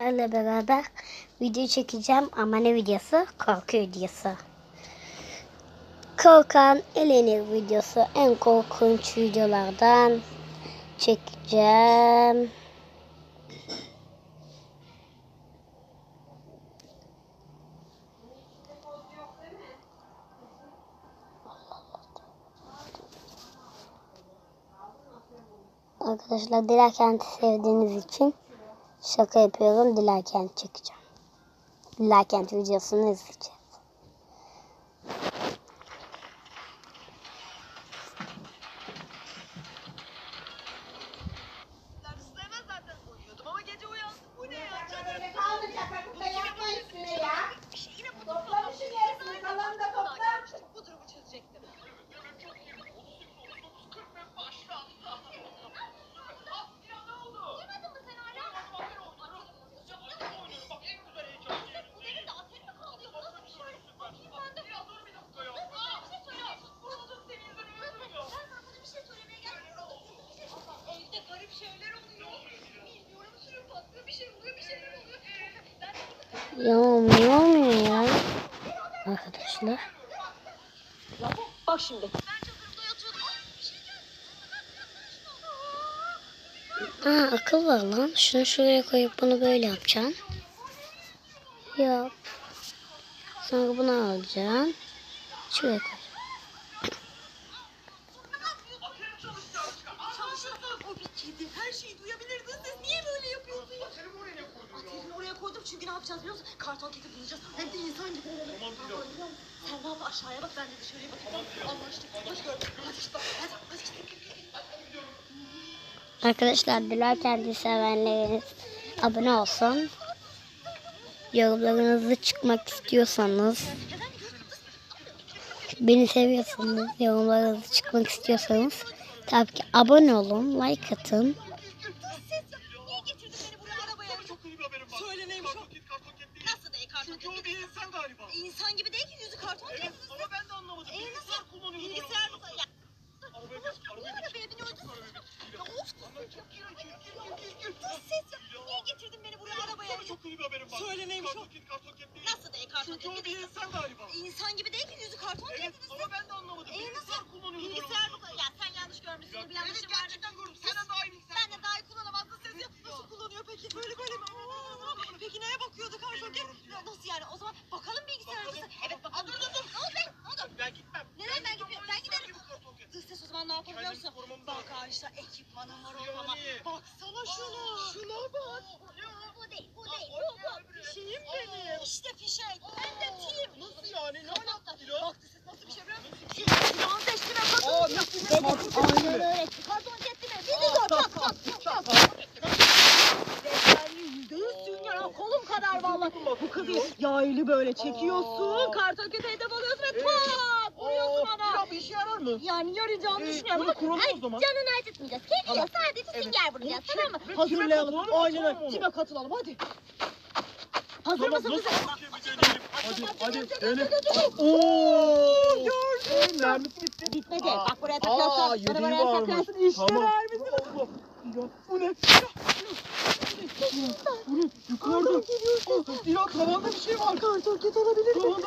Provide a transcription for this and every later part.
Sizlerle beraber video çekeceğim ama ne videosu? Korku videosu. Korkan elenir videosu en korkunç videolardan çekeceğim. Arkadaşlar Dilakent'i sevdiğiniz için şaka yapıyorum. Dilakent çekeceğim. Dilakent videosunu izleyeceğiz. Arkadaşlar. Bak şimdi. Aa akıl var lan. Şunu şuraya koyup bunu böyle yapacaksın. Yap. Sonra bunu alacaksın. Şuraya koy. Çalışıyorsun. O bir kedi. Her şeyi duyabilirdin. Siz niye böyle yapıyorsunuz? Aterini oraya koydum çünkü ne yapacağız biliyor musun? Karton kedi bulacağız. Hem de insan gibi olalım. Sen ne yap aşağıya bak ben de dışarıya bakayım. Anlaştık. Hoş gördük. Hadi işte. Hadi. Hadi işte. Arkadaşlar Dilakent'i sevenleriniz abone olsun. Yorumlarınızı çıkmak istiyorsanız beni seviyorsanız yorumlarınızı çıkmak istiyorsanız tabii ki abone olun, like atın. Niye getirdin beni buraya arabaya? Çok iyi bir haberim var. Söyle neymiş o? Karton kedi, karton kedi değil. Nasıl değil karton Çünkü o kedi? bir insan galiba. İnsan gibi değil ki yüzü karton Evet kedi. ama ben de anlamadım. Ee, Bilgisayar nasıl? kullanıyordu. Bilgisayar mı? Ya Arabaya geç, niye arabaya geç. arabaya biniyorsun? Arabaya geç. Ya of çok gir gir gir gir gir. Dur ses yap. Niye getirdin beni buraya arabaya? Sana çok iyi bir haberim var. Söyle neymiş o? Karton kedi değil. Nasıl değil karton Çünkü o bir insan galiba. İnsan gibi değil ki yüzü karton Evet kedi. ama ben de anlamadım. Bilgisayar nasıl? kullanıyordu. Bilgisayar mı? Ya sen yanlış görmüşsün. Bir Evet yanlışım var. gerçekten gördüm. Senden daha iyi bilgisayar. Ben de daha iyi kullanamazdım. Ses yap. Nasıl kullanıyor peki? Böyle böyle mi? Aa, Peki neye bakıyordu karton kedi? Nasıl yani? O zaman bakalım bilgisayarımıza. Bakalım. Evet bakalım. Dur dur dur. Ne oldu be? Ne oldu? Ben gitmem. Neden ben gitmiyorum? Ben Sen giderim. gibi karton kedi. Dış ses o zaman ne yapalım biliyor musun? Kendimizi korumamız Bak lazım. Ayşe ekipmanım var Yani. ama. Baksana şuna. Şuna bak. Bu değil, bu değil, bu bu. Fişeğim benim. İşte fişek. Hem de tim. Nasıl yani? Ne alakası ya? Bak siz nasıl bir şey biliyor musun? Silahın seçtime Aa, bakın. nasıl? Karton Aynen öyle. Karton seçtime. Bizi zor. Tak tak tak tak. Renkli yüzde yüz sünger. Ha, Kolum kadar vallahi. Bu kızı yaylı böyle çekiyorsun. Karton kötü hedef alıyorsun ve tak vuruyorsun ona. Ya bir işe yarar mı? Yani yarayacağını Ee, düşünüyorum bunu ama kuralım o zaman. canını acıtmayacağız. Kediye sadece sünger vuracağız tamam mı? ve kime Hazırlayalım. katılalım, Aynen atalım öyle. onu. Kime katılalım hadi. Hazır Tamam, mısınız? nasıl deneyelim. Hadi, hadi, deneyelim. Oo! Gördüm. Mermisi bitti. Bitmedi. Aa, Bak buraya Aa, takıyorsun. Bana buraya varmış. takıyorsun. İşte Tamam. vermişsin. Allah. Ya, bu ne? Bu ne? Yukarıda. Aa, Dila tavanda bir şey var. Karton kedi olabilir Tavanda.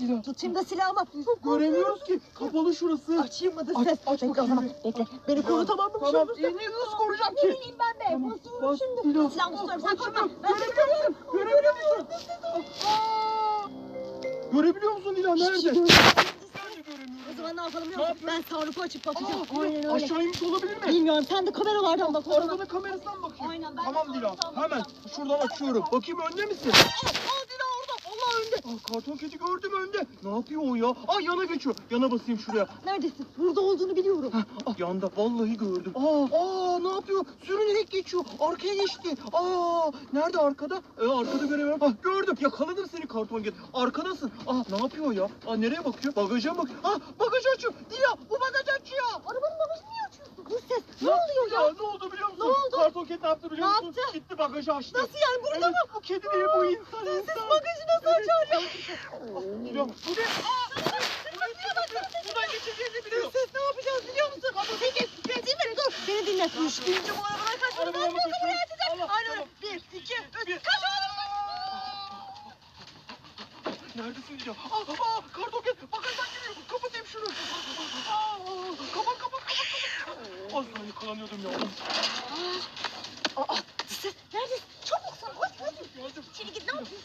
Dila. Tutayım da silahımı. Göremiyoruz ki. Kapalı şurası. Açayım mı Aç, ses? aç Bekle o zaman. Bekle. Beni koru tamam mı? Şey Tamam. olursa- Ee, ne- nasıl koruyacağım Ne ki? bileyim ben de. Tamam, Basıyorum bas, şimdi. Dila. Silahımı tutuyorum. Sen korkma. Ben seni koruyorum. Görebiliyor musun? Görebiliyor musun Dila? Nerede? Yapalım biliyor Ne musun? Ben Sarup'u açıp bakacağım. Aynen öyle. Aşağı inmiş olabilir mi? Bilmiyorum sen de kameralardan bak. zaman. Arabada kamerasından bakayım. Aynen, ben de Tamam Dila. kamerasından Hemen bakacağım. şuradan açıyorum. Bakayım önde misin? Aa, aa Dila orada. Allah önde. Aa, karton kedi gördüm önde. Ne yapıyor o ya? Aa yana geçiyor. Yana basayım şuraya. Neredesin? Burada olduğunu biliyorum. Heh, ah, yanda vallahi gördüm. Aa, aa ne yapıyor? Sürünerek geçiyor. Arkaya geçti. Aa nerede arkada? Ee, arkada göremiyorum. Ah gördüm. Yakaladım seni karton kedi. Arkadasın. Ah ne yapıyor ya? Aa nereye bakıyor? Bagaja bak. Ah bagaj açıyor. Dila bu bagaj açıyor. Arabanın bagajını niye açıyorsun? Bu ses ne Ya, oluyor ya? Ne oldu biliyor? karton kedi ne yaptı biliyor Ne musun? yaptı? Gitti bagajı açtı. Nasıl yani burada evet, mı? Bu kedi değil bu insan. Siz insan. bagajı nasıl Evet, açar ya? Ah, Biliyor musun? Bu ne? Buradan geçeceğini biliyor. Siz ne yapacağız biliyor musun? Peki, peki dinle dur. Beni dinle. Üç deyince bu arabadan kaçmadı. Ben Arabaya bu bakıyorum. buraya atacağım. Allah, Aynen öyle. tamam. Bir, iki, üç. Kaç oğlum Neredesin ya? Aa, aa karton kedi bagajdan geliyor. Kapatayım şunu. Aa, kapat kapat kapat. kapat. Az daha yakalanıyordum ya. Aa, ses neredesin? Çabuk sen koş koş. Geldim. İçeri git ne yapıyorsun?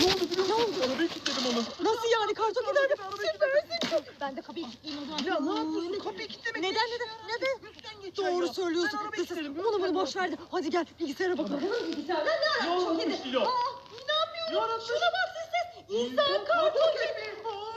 Ne oldu biliyor musun? Arabayı kilitledim onu. Nasıl yani karton giderdi? Süpersin. Ben de kapıyı kilitleyeyim o zaman. Ya ne yapıyorsun? Kapıyı kilitlemek Neden neden neden? Doğru söylüyorsun. Kız. Bunu bunu boş ver de. Hadi gel bilgisayara bakalım. Bilgisayarda ne Ne ara? Çok olmuş. Dila? Aa, inanmıyorum. Şuna bak ses ses. İnsan karton gibi.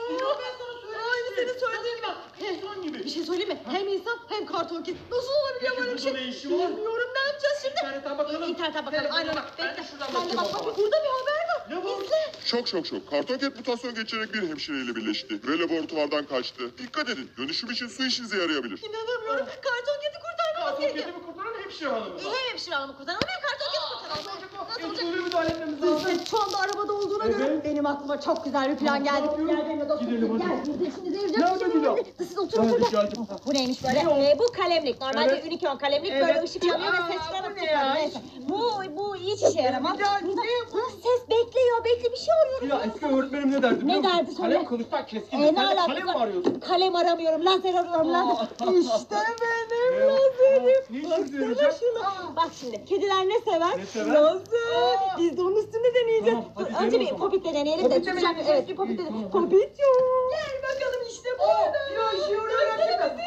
Dila ben sana söylemiştim. Aynı senin söylediğin gibi. İnsan gibi. Bir şey söyleyeyim mi? Hem insan hem karton kit. Nasıl olabiliyor böyle bir şey? ne işi var? Bilmiyorum ne yapacağız şimdi? İnternetten bakalım. İnternetten bakalım. Aynen. bak. Ben de Bekle. şuradan Ben de bakayım bak. Bak burada bir haber var. Ne var? İzle. Şok şok şok. Kartonket mutasyon geçirerek bir hemşireyle birleşti ve laboratuvardan kaçtı. Dikkat edin. Dönüşüm için su işinize yarayabilir. İnanamıyorum. Karton kiti kurtarmamız Karton gerekiyor. kedimi kurtaran hemşire hanım. Hem hemşire hanımı kurtaralım hem karton kiti kurtaralım. Nasıl olacak? Usulü müdahale etmemiz lazım. Şu anda arabada olduğuna aklıma çok güzel bir plan geldi. Gel benimle dostum. Gidelim. Gel biz şimdi Nerede? Siz oturun Geldim, burada. geldim. Bu neymiş böyle? Ee, bu kalemlik. Normalde Evet. unicorn kalemlik böyle ışık yanıyor ve ses çıkıyor. ya? Neyse. Bu, bu hiç işe yaramaz. Ya, Burada, ses bekliyor. Bekle bir şey arıyorum. Ya eski öğretmenim ne derdi Ne derdi söyle. Kalem kılıçtan keskin. Ee, ne alakası kalem mi arıyorsun? Kalem aramıyorum. Lazer arıyorum. Lazer. işte benim lazerim. Baksana şuna. Bak şimdi. Kediler ne sever? Ne sever? Lazer. Biz de onun üstünde deneyeceğiz. Önce bir zaman. popitle deneyelim de. Popitle mi tutacak. deneyeceğiz? Evet deneyelim. tamam. Popit yok. Gel bakalım işte burada. Ya işe yarıyor gerçekten.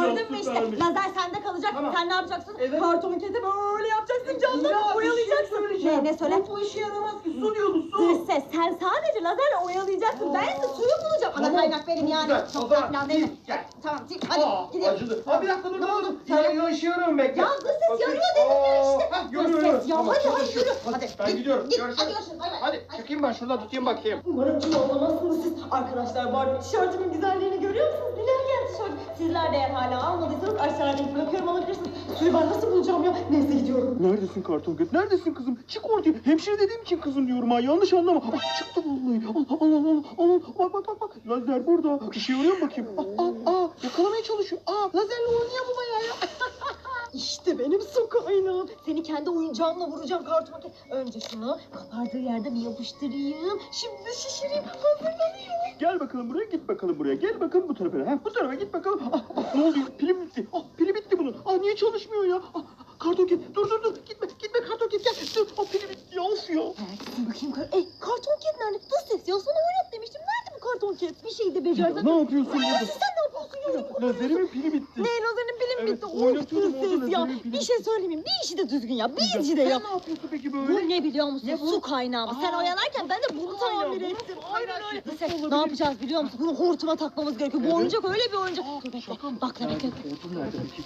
Gördün mü işte? süpermiş. Lazer sende kalacak. Tamam. Sen ne yapacaksın? Evet. Karton kedi böyle yapacaksın Ya, camdan şey oyalayacaksın. Ne, ne söyle? Bu işe yaramaz ki. Su diyordu su. Ses. Sen sadece lazerle oyalayacaksın. Ben de suyu bulacağım. Ana Tamam. kaynak benim yani. Güzel. Çok O da zaman falan değil mi? git, gel. Tamam. git. Hadi Aa, gidiyorum. acıdı. Ha bir dakika dur. Ne dur, oldu? dur. Söyle. Ya, ya işe yarıyorum bekle. Ya dış ses Bakayım. yarıyor dedim ya işte. Aa, Dış Görüyor ses görüyor. ya. Tamam, Hadi hadi çalışıyor. yürü. Hadi, Hadi. ben git, gidiyorum. Git. Görüşürüz. Hadi görüşürüz. Bay bay. Hadi çekeyim ben şurada tutayım bakayım. Umarım kilo olamazsınız siz. Arkadaşlar Barbie tişörtümün güzelliğini görüyor musunuz? Güzel tişört. Sizler de eğer hala almadıysanız aşağıya link bırakıyorum alabilirsiniz. Suyu ben nasıl bulacağım ya? Neyse gidiyorum. Neredesin karton göt? Neredesin kızım? Çık ortaya. Hemşire dediğim için kızım diyorum ha. Yanlış anlama. Ah, çıktı vallahi. Allah Allah Allah. Allah. Bak bak bak bak. Lazer burada. İşe yarıyor mu bakayım? Aa, aa, aa. Yakalamaya çalışıyor. Aa, lazerle oynuyor bu bayağı ya. İşte benim kaynağım. Seni kendi oyuncağımla vuracağım kedi. Önce şunu kapardığı yerde bir yapıştırayım. Şimdi şişireyim. Hazırlanıyor. Gel bakalım buraya, git bakalım buraya. Gel bakalım bu tarafa. Ha, bu tarafa git bakalım. Ah, ah, ne oluyor? Pilim bitti. Ah, pili bitti bunun. Ah, niye çalışmıyor ya? Ah, kartoket, dur dur dur. Gitme, gitme kartoket gel. Dur, ah, pili bitti ya. Of ya. Neredesin bakayım? Kar e, karton kedi nerede? Dış ses ya sana oynat demiştim. Nerede bu karton kedi? Bir şey de Ya, becersen. ne yapıyorsun burada? Sen ne yapıyorsun ya? Lazerimin pili bitti. Ne lazerinin bilim Evet, bitti. oynatıyordum Of orada ses ya. pili Bir şey söyleyeyim mi? Bir işi de düzgün ya. Bir işi de Sen ne yapıyorsun peki Bu böyle? ne biliyor musun? Ne bu? Su kaynağı. Sen Aa. oyalarken ben de bunu tamir ettim. Aynen öyle. Sen ne yapacağız biliyor musun? Bunu hortuma takmamız gerekiyor. Bu Evet. oyuncak öyle bir oyuncak. Dur bekle. mı? Bak bekle. Hortum nerede peki?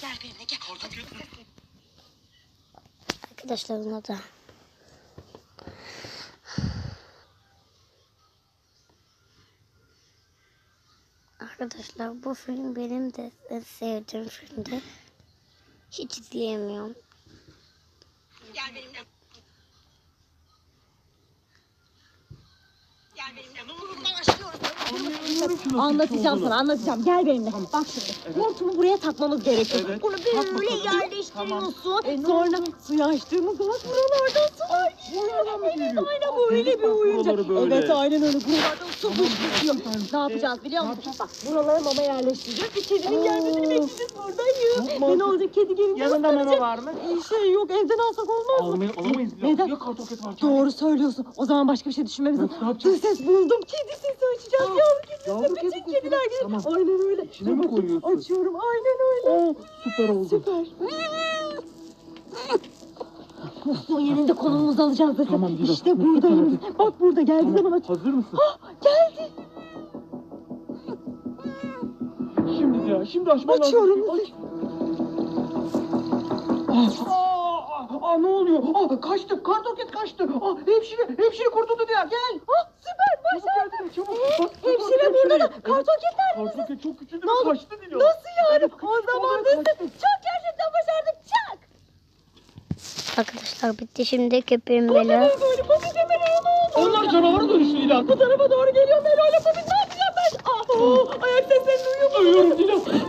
Gel benimle gel. Arkadaşlar buna da. Arkadaşlar bu film benim de en sevdiğim filmdi. Hiç izleyemiyorum. Gel benimle. Gel benimle. Anlatacağım sana anlatacağım. Gel benimle. Bak şimdi. Hortumu buraya takmamız gerekiyor. Evet. Bunu böyle bakalım. yerleştiriyorsun. E, Sonra suyu açtığımız zaman buralardan su var. Buralardan mı Evet geliyor? aynen böyle bir oyuncak. buraları böyle. Evet aynen öyle. Buralardan su fışkırıyor. süpermiş. Ne yapacağız biliyor musun? Bak buralara mama yerleştireceğiz. Bir kedinin gelmesini bekleyeceğiz. Buradayım. Çok Ve ne mantıklı. olacak? Kedi gelince Yanında ıslanacak. mama var mı? Bir şey yok. Evden alsak olmaz mı? Almayı, alamayız. Neden? Ya kartoket var. Doğru söylüyorsun. O zaman başka bir şey düşünmemiz lazım. Ne yapacağız? Ses buldum. Kedi sesi açacağız. Aa, Yavru kedi yavru sesi. kedi Bütün kediler gelir. Tamam. Aynen öyle. İçine mi koyuyorsun? Açıyorum. Aynen öyle. Oo, süper oldu. Süper. Son yerinde konumumuzu alacağız zaten. Tamam, Dilo. İşte buradayım. Bak burada geldi zaman aç. Hazır mısın? Geldi. Şimdi ya, şimdi açman lazım. Açıyorum. Aç. Aa, aa, aa, ne oluyor? Aa, kaçtı, kartoket kaçtı. Aa, hemşire, hemşire kurtuldu diye. Gel. Ah süper Çabuk geldi, çabuk. Ee, Bak, hemşire burada da. hemşire. Kartoket nerede? Kartoket çok küçüldü Ne ve kaçtı Dilo. Nasıl yani? O zaman da çok gerçekten başardık. Çak. Arkadaşlar bitti şimdi köpeğim Bu Bela. ne böyle? Bu bize böyle ne oldu? Onlar canavara dönüştü Dila. Bu tarafa doğru geliyor Melo ile Popit. Ne yapacağım ben? Ah, oh, ayak seslerini duyuyor musun? Duyuyorum Dila.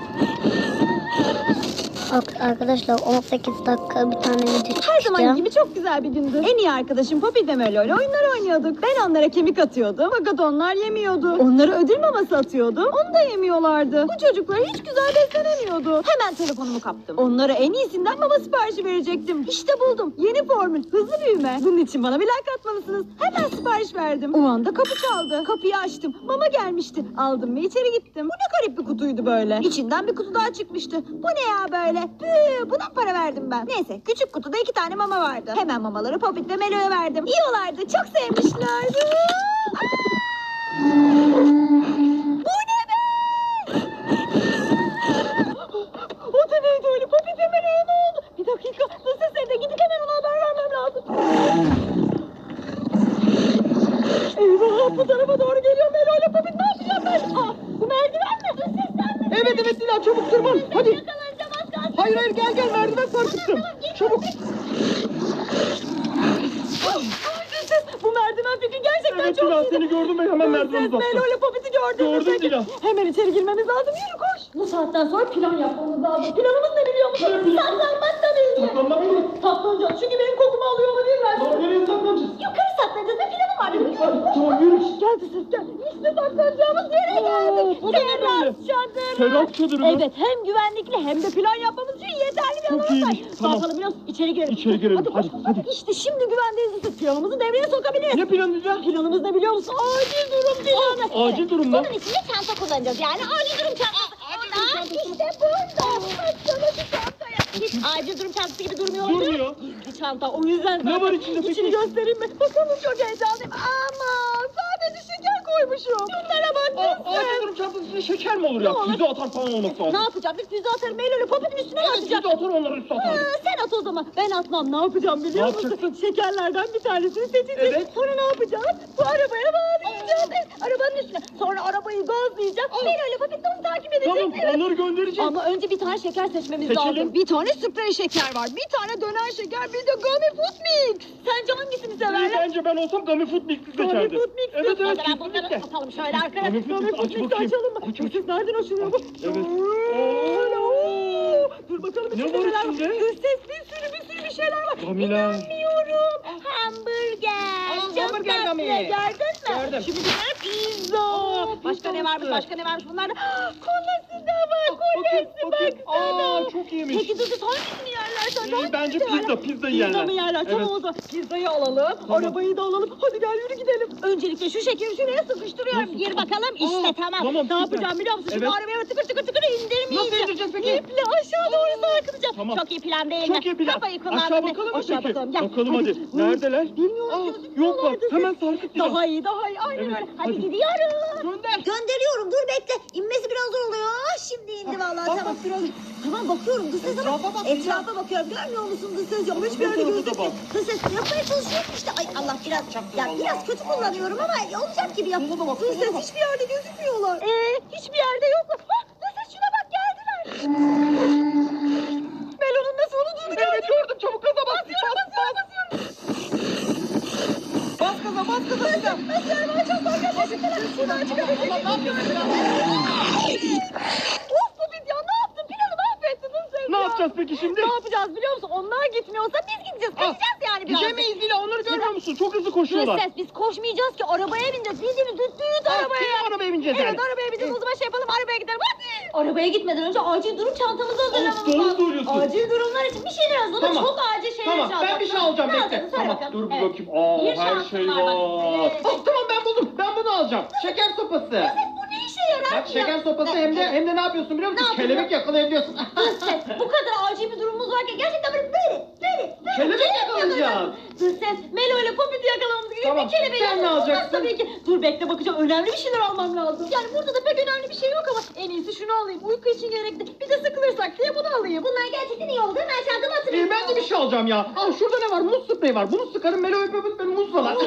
Ar- Arkadaşlar 18 dakika bir tane video Her zaman çekeceğim. gibi çok güzel bir gündü. En iyi arkadaşım Poppy de Melo ile oyunlar oynuyorduk. Ben onlara kemik atıyordum fakat onlar yemiyordu. Onlara ödül maması atıyordum. Onu da yemiyorlardı. Bu çocuklar hiç güzel beslenemiyordu. Hemen telefonumu kaptım. Onlara en iyisinden mama siparişi verecektim. İşte buldum. Yeni formül. Hızlı büyüme. Bunun için bana bir like atmalısınız. Hemen sipariş verdim. O anda kapı çaldı. Kapıyı açtım. Mama gelmişti. Aldım ve içeri gittim. Bu ne garip bir kutuydu böyle. İçinden bir kutu daha çıkmıştı. Bu ne ya böyle? Püh, buna mı para verdim ben. Neyse küçük kutuda iki tane mama vardı. Hemen mamaları Popit ve Melo'ya verdim. Yiyorlardı. Çok sevmişlerdi. Bu ne be? O da neydi öyle? Popit ve Melo'ya ne oldu? Bir dakika. Nasıl evde gidip hemen ona haber vermem lazım. Eyvah bu tarafa doğru geliyor Melo ile Popit ne yapacağım ben? Aa, bu merdiven mi? Mi? Evet evet Dila çabuk tırman. Hadi. Yakalanacağım az kalsın. Hayır hayır gel gel merdiven sarkıttım. Çabuk. Bu merdiven fikri gerçekten Evet çok Dila iyiydi. seni gördüm ve hemen merdiven Ses uzattım. Melo ile Popit'i gördüm. Gördüm Dila. Hemen içeri girmemiz lazım. Yürü koş. Bu saatten sonra plan yapmamız lazım. Planımız ne biliyor musun? Ne geldik. bu da çadırı. Serap çadırı mı? Evet hem güvenlikli hem de plan yapmamız için yeterli bir Çok var. iyiymiş, Ne tamam. yapalım musun? İçeri girelim. İçeri girelim, Hadi, hadi, koş. hadi. İşte şimdi güvendeyiz. Planımızı devreye sokabiliriz. Ne planı Dila? Planımız ne biliyor musun? Acil durum planı. Acil durum mu? Bunun içinde çanta kullanacağız. Yani acil durum çantası. Aa, işte burada. Baksana şu çantaya. Hiç acil durum çantası gibi durmuyor. Durmuyor. Gizli çanta. O yüzden Ne zaten var içinde peki? İçini göstereyim mi? Bakalım çok heyecanlıyım. Ama sadece şeker koymuşum. Şunlara bak. Aa, acil durum çantasında şeker mi olur ya? Ne olur? Füze atar falan olması Ne lazım. yapacaktık? Füze atarım. Eylül'ü popütün üstüne mi Evet füze atacak? atar onları üstü atar. Ee, sen at o zaman. Ben atmam. Ne yapacağım biliyor Ne musun? Şekerlerden bir tanesini seçeceğiz. Evet. Sonra ne yapacağız? Bu arabaya bağlayacağız. Arabanın üstüne. Sonra arabayı gazlayacağız. Ben öyle papitle onu takip edeceğiz. Tamam onları göndereceğiz. Ama önce bir tane şeker seçmemiz Seçelim. lazım. Bir tane sprey şeker var. Bir tane döner şeker. Bir de gummy food mix. Sence hangisini İyi, severler? bence ben olsam Gummy Food Mix'i Gummy seçerdim. food mix. Evet evet ben bunları kesinlikle. atalım şöyle arkaya. Gummy Food Gummy Mix, food aç mix'i bakayım. açalım mı? Aç, ses nereden açılıyor bu? Evet. Şöyle, oo. Dur bakalım Ne içinde var neler içinde? Bir sürü bir sürü bir şeyler var. Gamiler. İnanmıyorum. Hamburger. Aa, Çok hamburger tatlı. gami. Gördün mü? Gördüm. Şimdi tane pizza. Başka ne varmış? tatlı. Başka ne varmış? Bunlar kolası da var. Bakayım, Kolası bakayım. baksana. Aa çok iyiymiş. Peki dur dur hangisini yerler sen? İyi, bence pizza, pizza yerler. mı yerler? Tamam Evet. o zaman pizzayı alalım. Tamam. Arabayı da alalım. Hadi gel yürü gidelim. Öncelikle şu şekeri şuraya sıkıştırıyorum. Nasıl? Gir bakalım. İşte Aa, tamam. tamam, ne yapacağım biliyor musun? Şimdi Evet. arabaya tıkır tıkır tıkır indirmeyeceğim. Nasıl indireceğiz peki? İple aşağı doğru sarkıtacağım. Tamam. Çok iyi plan değil mi? Çok iyi plan. Kafayı kullandın. Aşağı bakalım mı Aşağı peki? bakalım. Gel. Bakalım hadi. Neredeler? Bilmiyorum. Gözükmüyorlar yoklar. Hemen Dila. Daha iyi daha iyi. Aynen öyle. Hadi, hadi. gidiyoruz. Gönder. Gönderiyorum dur bekle. İnmesi biraz zor oluyor. Ah, Şimdi indi vallahi Bak tamam. biraz. Tamam bakıyorum ses ama Etrafa bak, etrafa bakıyorum. Görmüyor musun dış ses? Yok hiçbir yerde gözükmüyor. Dış ses yapmaya çalışıyorum işte. Ay Allah biraz ya biraz kötü kullanıyorum ama olacak gibi yap. Da ses hiçbir yerde gözükmüyorlar. Ee, hiçbir yerde yoklar. Hah, dış ses şuna bak geldiler. Melon'un nasıl olduğunu gördüm. Evet gördüm çabuk gaza bas. Basıyorum basıyorum Bas gaza bas gaza. Basıyorum ben çok korkuyorum. Başımdan şuradan çıkabilecek ne yapıyorsun ya? Of bu video ne yaptın? Planı mahvettin dış ses Ne ya. yapacağız peki şimdi? Ne yapacağız biliyor musun? Onlar gitmiyorsa biz gideceğiz. Kaçacağız yani biraz. Gidemeyiz Dila onları görmüyor musun? Çok hızlı koşuyorlar. ses biz koşmayacağız ki arabaya bineceğiz. Bildiğimiz düz düz Aa, arabaya. Kim arabaya bineceğiz Evet yani? arabaya bineceğiz o zaman şey yapalım arabaya gidelim hadi. Arabaya gitmeden önce acil durum çantamızı hazırlamamız doğru lazım. söylüyorsun. Acil durumlar için bir şeyler da Tamam. çok acil şeyler Tamam çalacağız. ben bir şey alacağım Ne bekle. Tamam bakalım. dur bir Evet. bakayım. Aa Bir her şey var. Evet. Ah, tamam ben buldum. Ben bunu alacağım. Şeker sopası. Bu ne işe yarar? Bak şeker sopası hem de hem de ne yapıyorsun biliyor musun? Ne? Kelebek yakalayabiliyorsun. Ses bu kadar acil bir durumumuz varken gerçekten böyle böyle Kelebek yakalayacağız. Dış ses Melo ile Popit'i yakalamamız gerekiyor. Tamam, Bir kelebeği sen ne almamız alacaksın? Tabii ki. Dur bekle bakacağım önemli bir şeyler almam lazım. Yani burada da pek önemli bir şey yok ama en iyisi şunu alayım. Uyku için gerekli. Bir de sıkılırsak diye bunu alayım. Bunlar gerçekten iyi oldu. Hemen çantama Ee, atayım. ben de bir şey alacağım ya. Al şurada ne var? Muz spreyi var. Bunu sıkarım Melo öpüp beni muzlalar.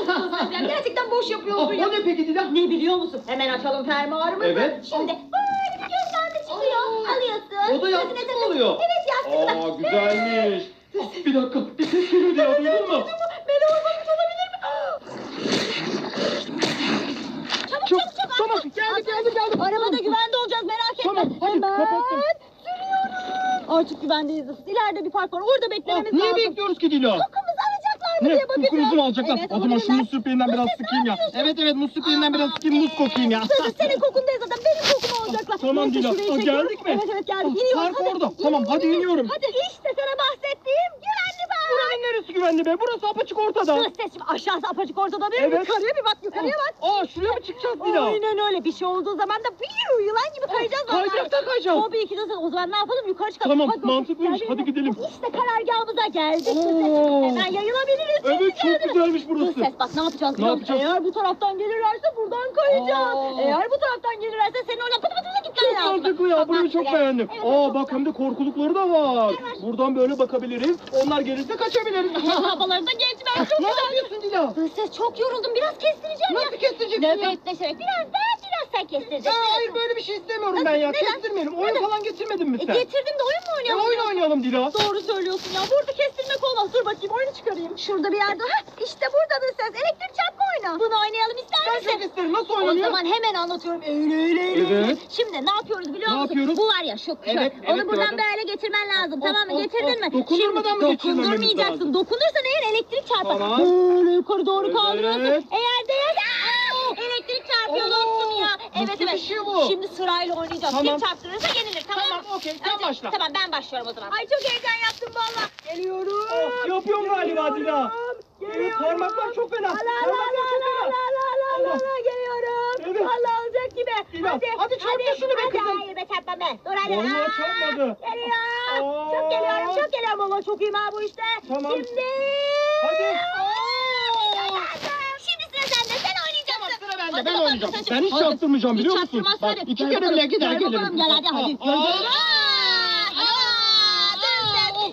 Yani gerçekten boş Ah, yapıyorsun ya. o ne peki Dila? Ne biliyor musun? Hemen açalım fermuarımızı. Evet. Şimdi böyle bir göz bandı çıkıyor. Alıyorsun. O da yastık mı oluyor? Evet yastık. Aa güzelmiş. Ah, bir dakika. Bir ses geliyor ya duydun mu? Melo ormanlık olabilir mi? Çabuk Çok, çabuk çabuk. tamam geldi geldi geldi. Arabada güvende olacağız merak etme. Tamam, hadi, Hemen kapattım. sürüyorum. Artık güvendeyiz. İleride bir park var. Orada Ah, beklememiz niye lazım. bekliyoruz ki Dila? Kokumuz alacaklar mı Ne? diye. Kokumuzu mu alacaklar? Evet, o zaman şu muz süperinden biraz sıkayım ya. Evet evet muz süperinden biraz sıkayım muz kokayım ya. Sözü senin kokundayız zaten. Benim kokumu alacaklar. Tamam Dila. şurayı Aa, çekiyorum. geldik mi? Evet evet geldik. Ah, park orada. Tamam, hadi iniyorum. Hadi işte sana bahsettiğim güvenli park. Buranın neresi güvenli be? Burası apaçık ortada. Dur ses şimdi aşağısı apaçık ortada değil. Evet. Yukarıya bir bak yukarıya bak. Aa şuraya mı çıkacağız Dila? Aynen öyle. Bir şey olduğu zaman da bir yılan gibi kayacağız. vallahi. Kayacaklar kayacağız. Tabii ki de o zaman ne yapalım yukarı çıkalım. Tamam, Hadi mantıklıymış. Hadi mi? gidelim. İşte karargahımıza geldik. Oo. Hemen yayılabiliriz. Evet çok güzel. güzelmiş Dur burası. ses bak ne yapacağız? Ne yapacağız? Eğer bu taraftan gelirlerse buradan kayacağız. Aa. Eğer bu taraftan gelirlerse senin oradan pıtı pıtı pıtı gitmen Çok mantıklı ya. Burayı çok beğendim. Aa bak hem de korkulukları da var. Buradan böyle bakabiliriz. Onlar gelirse kaçabiliriz. Arabalarında geçmen çok ne güzel. yapıyorsun Dila? Ses çok yoruldum. Biraz kestireceğim ya. Nasıl kestireceksin ya? Nöbetleşerek. Biraz daha sen kestireceksin. Aa, hayır böyle bir şey istemiyorum ben ya. Neden? Kestirmeyelim. Oyun Neden? falan getirmedin mi E, sen? getirdim de oyun mu Ya oynayalım? oyun oynayalım Dila. Doğru söylüyorsun ya. Burada kestirmek olmaz. Dur bakayım oyunu çıkarayım. Şurada bir yerde. Ha işte buradadır ses. Elektrik çarpma oyunu. Bunu oynayalım ister Ben misin? çok isterim. Nasıl O oynanıyor? zaman hemen anlatıyorum. Öyle öyle öyle. Evet. Şimdi ne yapıyoruz biliyor Ne musun? yapıyoruz? Bu var ya şu. şu. Evet, Onu evet, buradan gördüm. böyle getirmen lazım. Of, tamam mı? of, Getirdin of. mi? Dokundurmadan Şimdi mı dokundurmayacaksın. Dokunursan eğer elektrik çarpar. Tamam. Böyle yukarı doğru kaldırıyorsun. Eğer değer elektrik çarpıyor dostum. Evet nasıl bir evet. şey bu? Şimdi sırayla oynayacağız. Tamam. Kim çarptırırsa yenilir. Tamam, Tamam, mı? okey, sen başla. Tamam ben başlıyorum o zaman. Ay çok heyecan yaptım valla. Geliyorum. Oh, yapıyorum galiba Dila. Evet, parmaklar çok fena. La la la Parmaklar la çok fena. la la la la Allah. la geliyorum. Evet. Valla olacak gibi. Dila, hadi çarp da şunu be hadi, kızım. Hayır be çarpma be. Dur hadi. Vallahi Aa, çarpmadı. Geliyor. Aa. Çok geliyorum çok geliyorum ama çok iyiyim ha bu işte. Tamam. Şimdi. Hadi. Aa. Şimdi sıra sende sen oynayacaksın. Hadi Ben sen- Ben hiç Hadi. çarptırmayacağım, biliyor musun? Bak, iki Gel kere bile gider, gel gelirim. bakalım, Gel hadi hadi. Gel, gel.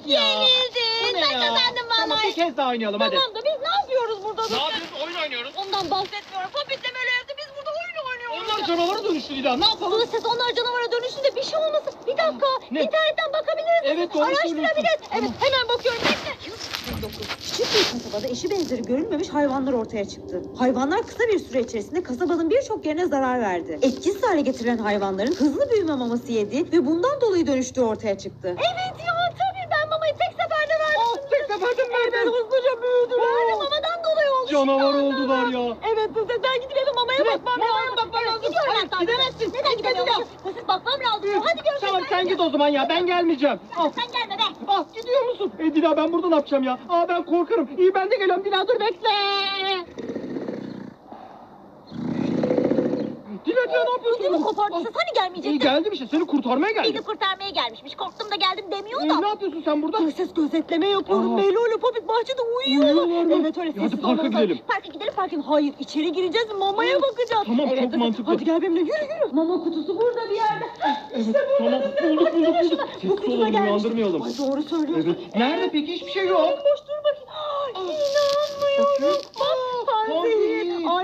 Yenildin. Ya? kazandım Tamam vallahi. bir kez daha oynayalım hadi. Tamam da biz ne yapıyoruz burada? Ne yapıyoruz? Oyun oynuyoruz. Ondan bahsetmiyorum. Popit'le böyle evde biz burada oyun oynuyoruz. Onlar canavara dönüştü Dila. Ne yapalım? Dur ses onlar canavara dönüştü de bir şey olmasın. Bir dakika. Ne? İnternetten bakabiliriz. Evet, doğru Araştırabiliriz. söylüyorsun. Evet hemen bakıyorum. Bekle. Küçük bir kasabada eşi benzeri görülmemiş hayvanlar ortaya çıktı. Hayvanlar kısa bir süre içerisinde kasabanın birçok yerine zarar verdi. Etkisiz hale getirilen hayvanların hızlı büyüme maması yediği ve bundan dolayı dönüştüğü ortaya çıktı. Evet ya tabii ben mamayı tek seferde verdim. Oh, tek seferde mi verdin? Evet hızlıca büyüdüler ve Oh. mamadan dolayı oldu. Canavar oldular ya. Evet Kız ben gidip eve mamaya Ne? bakmam Mamaya lazım. bakman Evet, lazım. Gidiyorum Hayır, ben gidemezsin. Neden gidemiyorum? Bakmam lazım. Hadi görüşürüz. Tamam sen git o zaman ya. Ben gelmeyeceğim. Ah, Sen gelme. Ah gidiyor musun? E Dila ben burada ne yapacağım ya? Aa ben korkarım. İyi ben de geliyorum. Dila dur bekle. Dila ne yapıyorsun? Ödümü kopardı. Sen hani İyi gelmeyecektin? geldim işte. Seni kurtarmaya Beni geldim. kurtarmaya gelmişmiş. Korktum da geldim demiyor E, da. ne yapıyorsun sen burada? Ses gözetleme yapıyorum. Aa. Meylo ile Popit bahçede uyuyor. Uyuyorlar mı? Evet öyle E, hadi parka lazım. gidelim. Parka gidelim parka. Hayır içeri gireceğiz mamaya bakacağız. Tamam, evet, çok dur, mantıklı. Hadi gel benimle yürü yürü. Mama kutusu burada bir yerde. işte burada. Tamam bulduk bulduk bulduk. Bu Sessiz kutuma olalım gelmiş. uyandırmayalım. Ay doğru söylüyorsun. Evet. Nerede peki hiçbir şey yok. Boş dur bakayım. Ay, İnanmıyorum. Bak panzehir.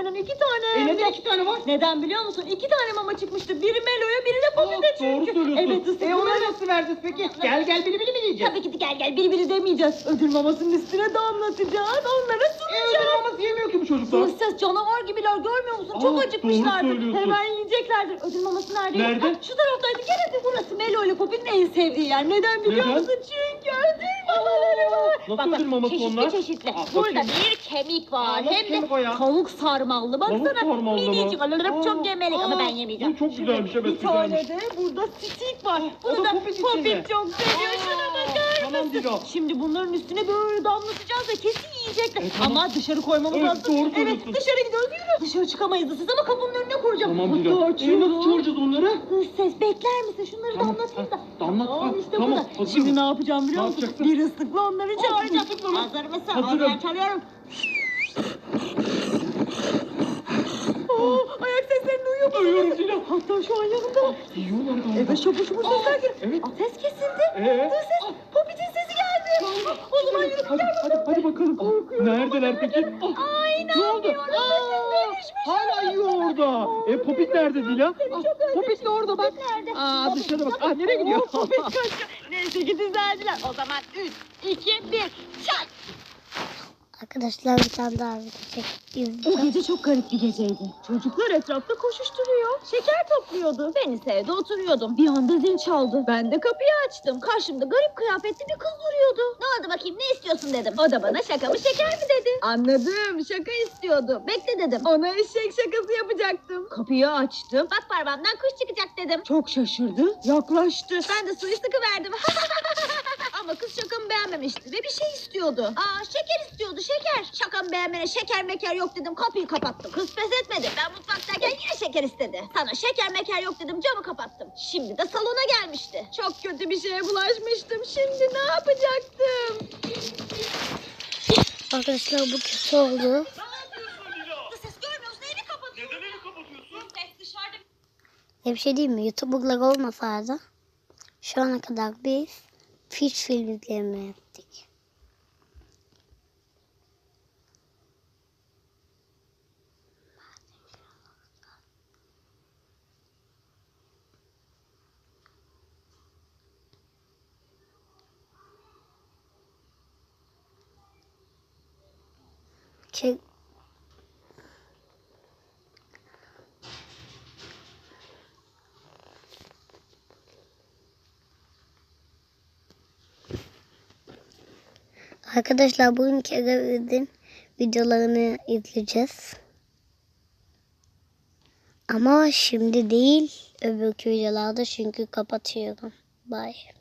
Aynen iki tane. E neden iki tane var? Neden biliyor musun? İki tane mama çıkmıştı. Biri Melo'ya biri de Aa, Popit'e doğru çünkü. söylüyorsun. Evet ısıtma. E ona nasıl vereceğiz peki? Gel gel bili bili mi yiyeceğiz? Tabii ki de gel gel biri biri demeyeceğiz. Ödül mamasının üstüne damlatacağız. Onlara E ödül sunacağız. maması yemiyor ki bu çocuklar. Ses canavar gibiler görmüyor musun? Aa, Çok acıkmışlardır. Hemen yiyeceklerdir. Ödül maması nerede? Nerede? Ha, şu taraftaydı. Gel hadi burası. Melo ile Pop'in en sevdiği yer. Neden biliyor Neden? musun? Çünkü ödül mamaları var. Nasıl ödül maması çeşitli onlar? çeşitli. Aa, Burada bir kemik var. Aa, Hem kemik o de ya? tavuk sarmallı. Baksana. Tavuk sarmallı mı? Minicik. Alırıp Aa, çok yemelik ama aa, ben yemeyeceğim. bu çok güzelmiş, evet, bir tane güzelmiş. de burada stik var. Bunu da da Popit Popit içinde. çok seviyor. Şuna Aa, bakar tamam mısın? Dilo. Şimdi bunların üstüne böyle damlatacağız ve kesin yiyecekler. E, tamam. Ama dışarı koymamız Evet, lazım. doğru evet söylüyorsun. dışarı gidiyoruz. Dışarı çıkamayız da siz ama kapının önüne koyacağım. Tamam Dila. E nasıl çağıracağız onları? Hız ses bekler misin? Şunları Tamam, damlatayım da. ha, damlat, ha, işte tamam, burada. hazır Şimdi ne yapacağım biliyor Ne musun? yapacaksın? Bir ıslıkla onları çağıracağım. ıslıkla mı? Hazır mısın? Hazırım. Ben çalıyorum. Oo, ayak seslerini duyuyor musun? Duyuyorum Dila. Hatta şu an yanımda. Yiyorlar galiba. Evet şapur şupur sesler geliyor. Evet. Aa, ses kesildi. Ee? Dur ses. Popit'in sesi geldi. O zaman yürü. Hadi, hadi, hadi bakalım. Neredeler peki? Ay ne oldu? Aa, hala yiyor orada. E Popit nerede Dila? Popit de orada bak. Aa dışarı bak. Ah nereye gidiyor? Popit kaçıyor. Neyse ki düzeldiler. O zaman 3, 2, 1. Çak. Arkadaşlar bir tane daha video izleyeceğim. gece çok garip bir geceydi. Çocuklar etrafta koşuşturuyor. Şeker topluyordu. Ben ise evde oturuyordum. Bir anda zil çaldı. Ben de kapıyı açtım. Karşımda garip kıyafetli bir kız duruyordu. Ne oldu bakayım ne istiyorsun dedim. O da bana şaka mı şeker mi dedi. Anladım şaka istiyordu. Bekle dedim. Ona eşek şakası yapacaktım. Kapıyı açtım. Bak parmağımdan kuş çıkacak dedim. Çok şaşırdı. Yaklaştı. Ben de suyu sıkıverdim. Ama kız şakamı beğenmemişti ve bir şey istiyordu. Aa şeker istiyordu şeker. Şakamı beğenmene şeker meker yok dedim kapıyı kapattım. Kız pes etmedi. Ben mutfaktayken yine şeker istedi. Sana şeker meker yok dedim camı kapattım. Şimdi de salona gelmişti. Çok kötü bir şeye bulaşmıştım. Şimdi ne yapacaktım? Arkadaşlar bu kötü oldu. Ne? Ses görmüyor musun? Evi kapatıyor. Neden evi kapatıyorsun? Ses dışarıda. Ya bir şey diyeyim mi? YouTuber'lar olmasaydı şu ana kadar biz Fish film izleme yaptık. Çek Arkadaşlar bugün Kerem'in videolarını izleyeceğiz. Ama şimdi değil öbürkü videolarda çünkü kapatıyorum. Bye.